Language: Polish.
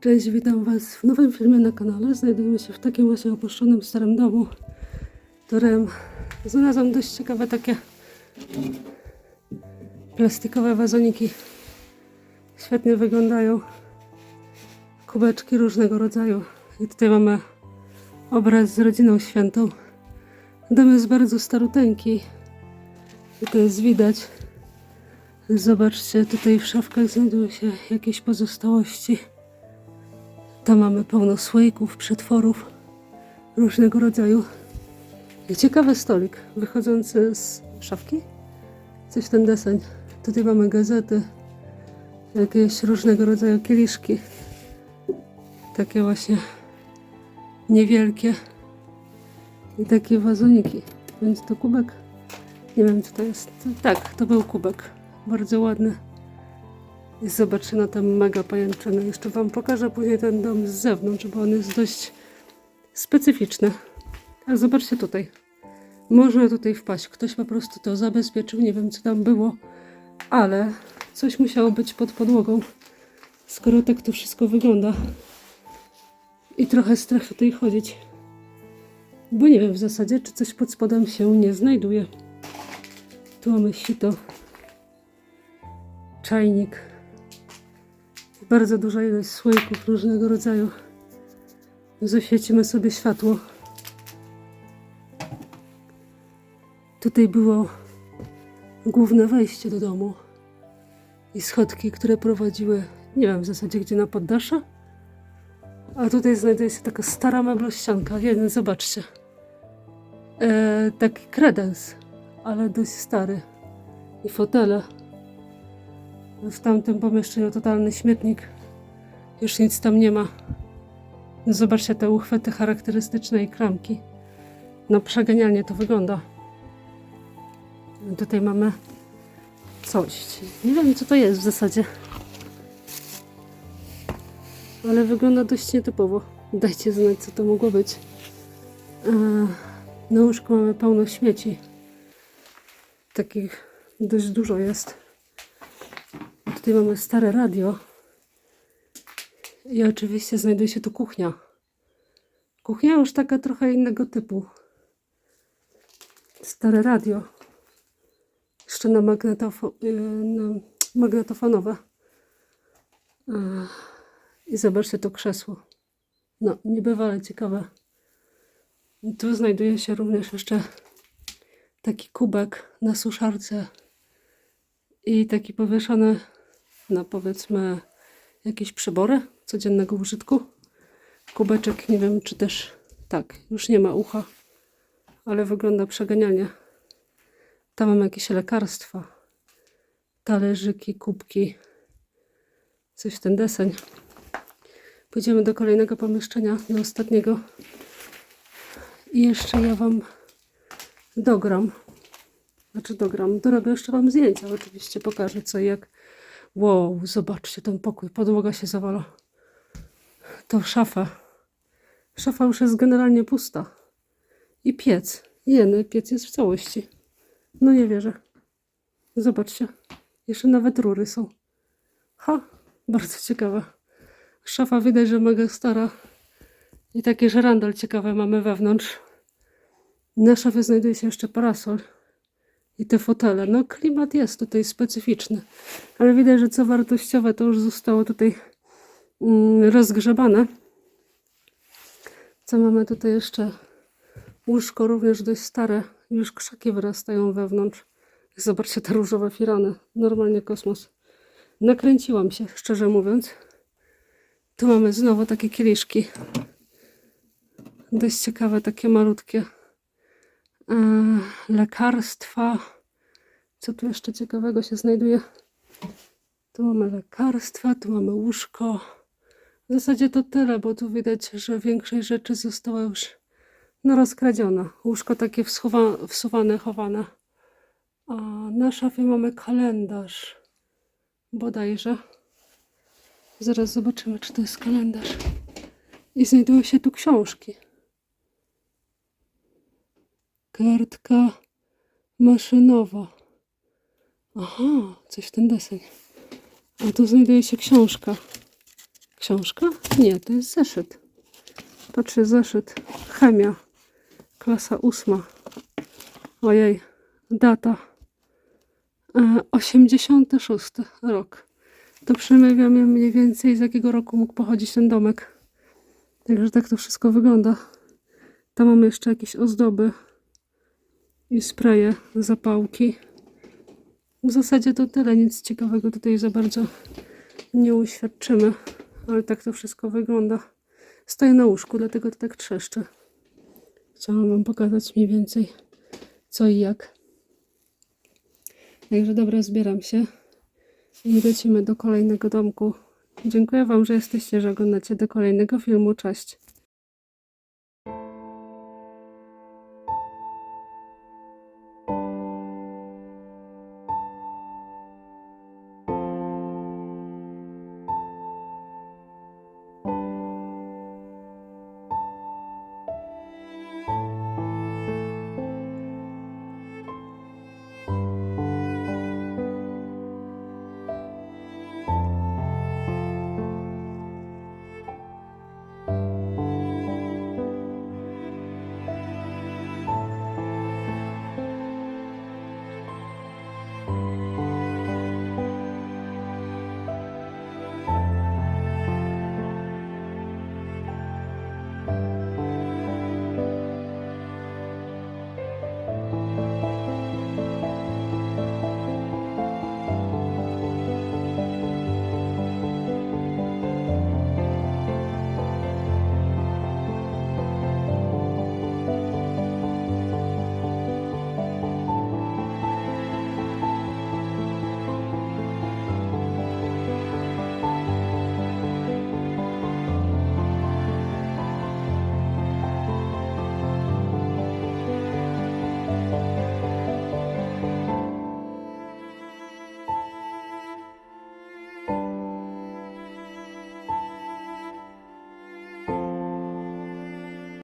Cześć, witam Was w nowym filmie na kanale. Znajdujemy się w takim właśnie opuszczonym starym domu, w którym znalazłam dość ciekawe takie plastikowe wazoniki. Świetnie wyglądają. Kubeczki różnego rodzaju. I tutaj mamy obraz z rodziną świętą. Dom jest bardzo staruteńki. I to jest widać. Zobaczcie, tutaj w szafkach znajdują się jakieś pozostałości. Tam mamy pełno słoików, przetworów różnego rodzaju. Ciekawy stolik wychodzący z szafki. Coś ten deseń. Tutaj mamy gazety, jakieś różnego rodzaju kieliszki. Takie właśnie niewielkie. I takie wazoniki. Więc to kubek. Nie wiem, co to jest. Tak, to był kubek. Bardzo ładny. I zobaczcie na tę mega pajęczynę. Jeszcze Wam pokażę później ten dom z zewnątrz, bo on jest dość specyficzny. Ale zobaczcie tutaj. Można tutaj wpaść. Ktoś po prostu to zabezpieczył. Nie wiem, co tam było, ale coś musiało być pod podłogą, skoro tak to wszystko wygląda. I trochę strach tutaj chodzić. Bo nie wiem w zasadzie, czy coś pod spodem się nie znajduje. Tu mamy sito. Czajnik. Bardzo duża ilość słoików różnego rodzaju. Zaświecimy sobie światło. Tutaj było główne wejście do domu i schodki, które prowadziły, nie wiem w zasadzie gdzie na poddasze. A tutaj znajduje się taka stara meblościanka. Jeden, zobaczcie. E, taki kredens, ale dość stary. I fotele. W tamtym pomieszczeniu totalny śmietnik. Już nic tam nie ma. Zobaczcie te uchwyty charakterystyczne i klamki. No przegenialnie to wygląda. Tutaj mamy coś. Nie wiem co to jest w zasadzie. Ale wygląda dość nietypowo. Dajcie znać co to mogło być. E, Na łóżku mamy pełno śmieci. Takich dość dużo jest. Tutaj mamy stare radio. I oczywiście znajduje się tu kuchnia. Kuchnia już taka trochę innego typu. Stare radio. Jeszcze na, magnetofo yy, na magnetofonowe. I zobaczcie to krzesło. No, niebywale ciekawe. I tu znajduje się również jeszcze taki kubek na suszarce i taki powieszony na powiedzmy jakieś przybory codziennego użytku. Kubeczek, nie wiem czy też tak, już nie ma ucha, ale wygląda przeganianie. Tam mam jakieś lekarstwa, talerzyki, kubki, coś w ten deseń. Pójdziemy do kolejnego pomieszczenia, do ostatniego. I jeszcze ja Wam dogram. Znaczy dogram, dorobię jeszcze Wam zdjęcia. Oczywiście pokażę co i jak. Wow, zobaczcie ten pokój. Podłoga się zawala. To szafa. Szafa już jest generalnie pusta. I piec. Jeny, piec jest w całości. No nie wierzę. Zobaczcie. Jeszcze nawet rury są. Ha, bardzo ciekawe. Szafa widać, że mega stara. I takie żerandol ciekawe mamy wewnątrz. Na szafie znajduje się jeszcze parasol i te fotele. No klimat jest tutaj specyficzny, ale widać, że co wartościowe to już zostało tutaj mm, rozgrzebane. Co mamy tutaj jeszcze? Łóżko również dość stare, już krzaki wyrastają wewnątrz. Zobaczcie te różowe firany, normalnie kosmos. Nakręciłam się, szczerze mówiąc. Tu mamy znowu takie kieliszki. Dość ciekawe, takie malutkie. E, lekarstwa. Co tu jeszcze ciekawego się znajduje? Tu mamy lekarstwa, tu mamy łóżko. W zasadzie to tyle, bo tu widać, że większość rzeczy została już no, rozkradziona. Łóżko takie wsuwa, wsuwane, chowane. A na szafie mamy kalendarz. Bodajże. Zaraz zobaczymy, czy to jest kalendarz. I znajdują się tu książki. Kartka maszynowa. Aha, coś w ten deseń. A tu znajduje się książka. książka? Nie, to jest zeszyt. Patrzę, zeszyt. Chemia. Klasa ósma. Ojej, data. E, 86 rok. To przynajmniej wiemy mniej więcej z jakiego roku mógł pochodzić ten domek. Także tak to wszystko wygląda. Tam mamy jeszcze jakieś ozdoby i spreje, zapałki. W zasadzie to tyle, nic ciekawego tutaj za bardzo nie uświadczymy, ale tak to wszystko wygląda. Stoję na łóżku, dlatego to tak trzeszczy. Chciałam Wam pokazać mniej więcej co i jak. Także dobra, zbieram się i lecimy do kolejnego domku. Dziękuję Wam, że jesteście, że oglądacie do kolejnego filmu. Cześć.